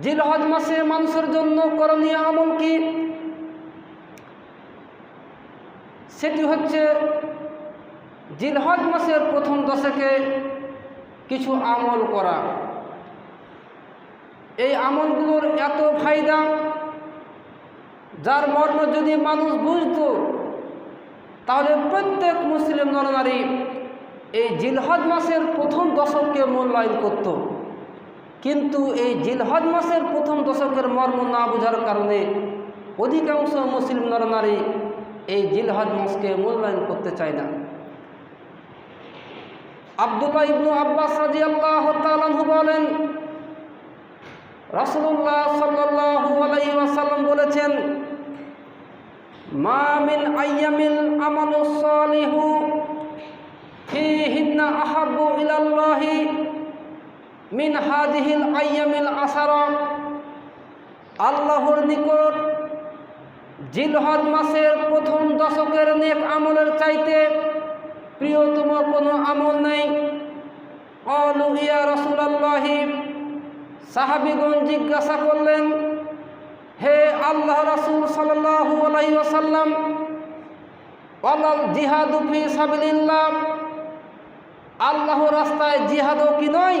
জিলহজ মাসে মানুষের জন্য করণীয় আমল কি? সেটি হচ্ছে জিলহজ মাসের প্রথম দশকে কিছু আমল করা। এই আমলগুলোর এত ফায়দা, যার মর্ম যদি মানুষ বুঝত, তাহলে প্রত্যেক মুসলিম নরনারী এই জিলহজ মাসের প্রথম দশককে মূল্যায়ন করত। কিন্তু এই জিলহজ মাসের প্রথম দশকের মর্ম না বোঝার কারণে অধিকাংশ মুসলিম নরনারী এই জিলহজ মাসকে মূল্যায়ন করতে চায় না। আবদুল্লাহ ইবনু আব্বাস আল্লাহ বলেন রাসুল্লাহ ওয়াসাল্লাম বলেছেন, মা মিন আইয়ামিল আমালু সালিহু ফিহিন্না আহাব্বু ইলাল্লাহি মিন হাদিহিল আইয়ামিল আসারা, আল্লাহর নিকট জিলহজ মাসের প্রথম দশকের নেক আমলের চাইতে প্রিয়তম কোনো আমল নেই। অলু ইয়া রসুলাল্লাহি, সাহাবিগণ জিজ্ঞাসা করলেন, হে আল্লাহ রাসুল সাল্লাহু আলাইহি ওয়াসাল্লাম, অলাল জিহাদু ফি সাবিলিল্লাহ আল্লাহ রাস্তায় জিহাদও কি নয়?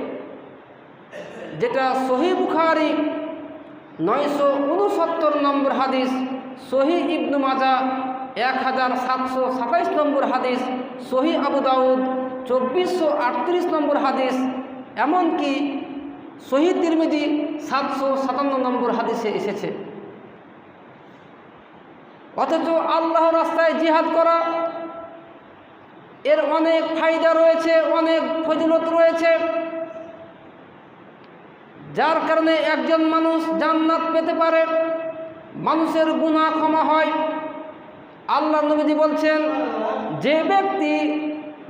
যেটা সহি বুখারি নয়শো উনসত্তর নম্বর হাদিস সহি ইবনু মাজা এক হাজার সাতশো সাতাইশ নম্বর হাদিস সহি আবু দাউদ চব্বিশশো আটত্রিশ নম্বর হাদিস, এমনকি শহীদ তিরমিজি সাতশো সাতান্ন নম্বর হাদিসে এসেছে। অথচ আল্লাহ রাস্তায় জিহাদ করা, এর অনেক ফায়দা রয়েছে, অনেক ফজিলত রয়েছে যার কারণে একজন মানুষ জান্নাত পেতে পারে, মানুষের গুণা ক্ষমা হয়। আল্লাহ নবীজি বলছেন, যে ব্যক্তি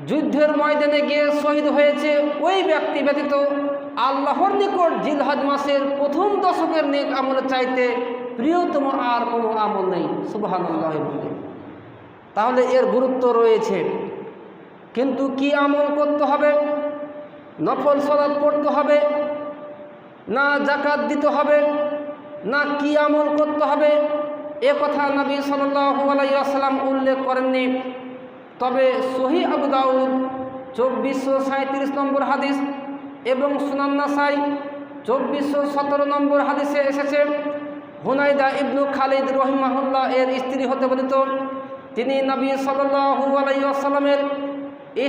যুদ্ধের ময়দানে গিয়ে শহীদ হয়েছে, ওই ব্যক্তি ব্যতীত আল্লাহর নিকট জিলহজ মাসের প্রথম দশকের নেক আমলের চাইতে প্রিয়তম আর কোনো আমল নেই। সুবাহান আল্লাহ তাহলে এর গুরুত্ব রয়েছে। কিন্তু কি আমল করতে হবে? নফল সলাদ পড়তে হবে? না জাকাত দিতে হবে, না কি আমল করতে হবে, এ কথা নবী সাল্লু আলাইসাল্লাম উল্লেখ করেননি। তবে সহি আবু দাউদ চব্বিশশো সাঁত্রিশ নম্বর হাদিস এবং সুনান্না সাই চব্বিশশো সতেরো নম্বর হাদিসে এসেছে। হুনাইদা ইবনু খালিদ রহিমাহুল্লাহ এর স্ত্রী হতে বলিত তিনি নবী সাল্লু আলাইসাল্লামের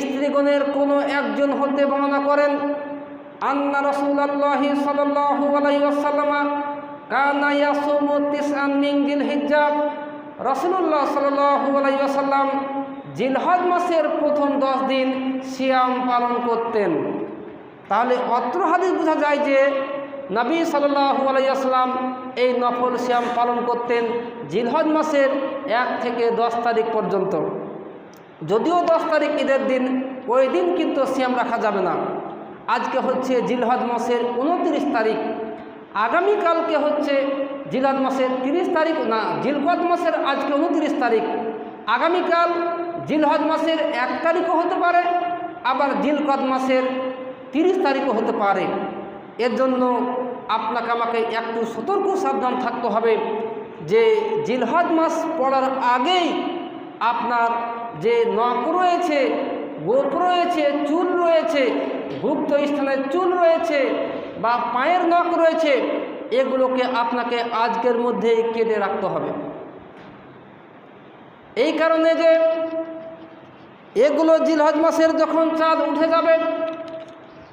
স্ত্রীগণের কোনো একজন হতে বর্ণনা করেন। আন্না রসুল্লাহি সাল্লু আলাইসাল্লামা কানা ইয়াসুমু তিসআন মিন জিলহিজ্জাহ রাসূলুল্লাহ সাল্লাল্লাহু আলাইহি ওয়াসাল্লাম জিলহজ মাসের প্রথম দশ দিন সিয়াম পালন করতেন। তাহলে অত্র হাদিস বোঝা যায় যে নবী সাল্লাল্লাহু আলাইহি ওয়াসাল্লাম এই নফল সিয়াম পালন করতেন জিলহজ মাসের এক থেকে দশ তারিখ পর্যন্ত। যদিও দশ তারিখ ঈদের দিন, ওই দিন কিন্তু সিয়াম রাখা যাবে না। আজকে হচ্ছে জিলহজ মাসের উনত্রিশ তারিখ। আগামীকালকে হচ্ছে জিলাদ মাসের তিরিশ তারিখ, না, জিলকদ মাসের আজকে উনত্রিশ তারিখ। আগামীকাল জিলহজ মাসের এক তারিখও হতে পারে, আবার জিলকদ মাসের তিরিশ তারিখও হতে পারে। এর জন্য আপনাকে আমাকে একটু সতর্ক সাবধান থাকতে হবে যে জিলহজ মাস পড়ার আগেই আপনার যে নখ রয়েছে, গোপ রয়েছে, চুল রয়েছে গুপ্ত স্থানে চুল রয়েছে বা পায়ের নখ রয়েছে, এগুলোকে আপনাকে আজকের মধ্যেই কেটে রাখতে হবে। এই কারণে যে এগুলো জিলহজ মাসের যখন চাঁদ উঠে যাবে,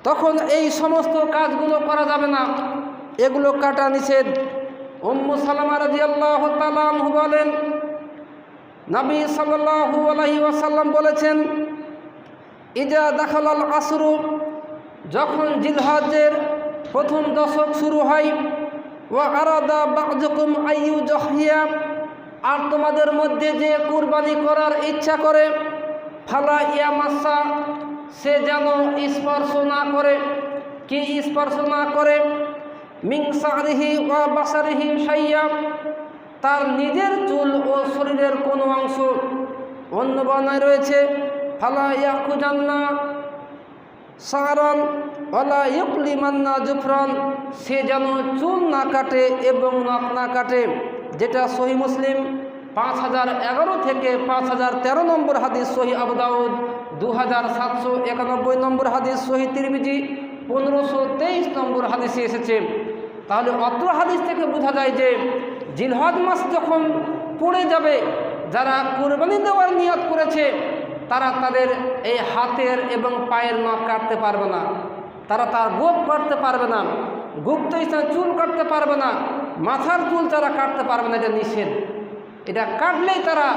তখন এই সমস্ত কাজগুলো করা যাবে না। এগুলো কাটা নিষেধ। উম্মু সালামা রাজি আল্লাহ তালু বলেন, নবী সাল্লাহু আলহি ওয়াসাল্লাম বলেছেন, ইজা দাখালাল আসরু যখন জিলহজের প্রথম দশক শুরু হয়, ওয়া আরাদা বাযুকুম আইয়ু জহিয়া আর তোমাদের মধ্যে যে কুরবানি করার ইচ্ছা করে, ফালা ইয়া মাসা সে যেন স্পর্শ না করে। কি স্পর্শ না করে? মিংসারিহি ওয়া বাসারিহি সাইয়া তার নিজের চুল ও শরীরের কোনো অংশ অন্য বর্ণায় রয়েছে। ফালা ইয়া ইয়াকুজান্না সারন ওলা ইউকলি মান্না জুফরন, সে যেন চুল না কাটে এবং নখ না কাটে, যেটা সহি মুসলিম, পাঁচ হাজার এগারো থেকে পাঁচ হাজার তেরো নম্বর হাদিস সহি আবুদাউদ দু হাজার সাতশো একানব্বই নম্বর হাদিস সহি তিরমিজি, পনেরোশো তেইশ নম্বর হাদিসে এসেছে। তাহলে অত্র হাদিস থেকে বোঝা যায় যে জিলহদ মাস যখন পড়ে যাবে, যারা কোরবানি দেওয়ার নিয়ত করেছে তারা তাদের এই হাতের এবং পায়ের নখ কাটতে পারবে না। তারা তার গোপ করতে পারবে না, গুপ্ত স্থানে চুল কাটতে পারবে না, মাথার চুল তারা কাটতে পারবে না, এটা নিষেধ। এটা কাটলেই তারা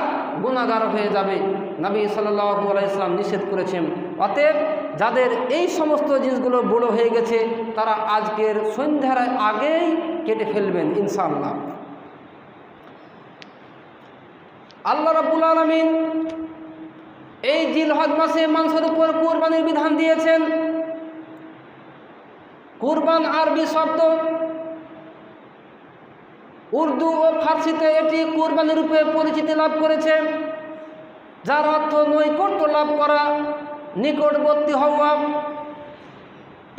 গুণাগার হয়ে যাবে। নবী সাল্লু ইসলাম নিষেধ করেছেন। অতএব যাদের এই সমস্ত জিনিসগুলো বড় হয়ে গেছে, তারা আজকের সন্ধ্যার আগেই কেটে ফেলবেন, ইনশাআল্লাহ। আল্লাহ রাবুল আলমিন এই জিলহজ মাসে মানুষের উপর কুরবানির বিধান দিয়েছেন। কুরবান আরবি শব্দ। উর্দু ও ফার্সিতে এটি কুরবানির রূপে পরিচিতি লাভ করেছে, যার অর্থ নৈকট্য লাভ করা, নিকটবর্তী হওয়া।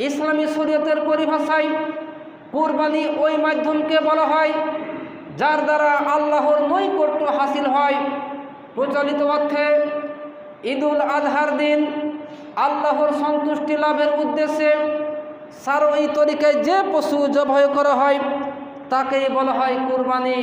ইসলামী শরীয়তের পরিভাষায় কুরবানি ওই মাধ্যমকে বলা হয়, যার দ্বারা আল্লাহর নৈকট্য হাসিল হয়। প্রচলিত অর্থে ঈদুল আজহার দিন আল্লাহর সন্তুষ্টি লাভের উদ্দেশ্যে সার ওই তরিকায় যে পশু জবাই করা হয়, তাকেই বলা হয় কুরবানি।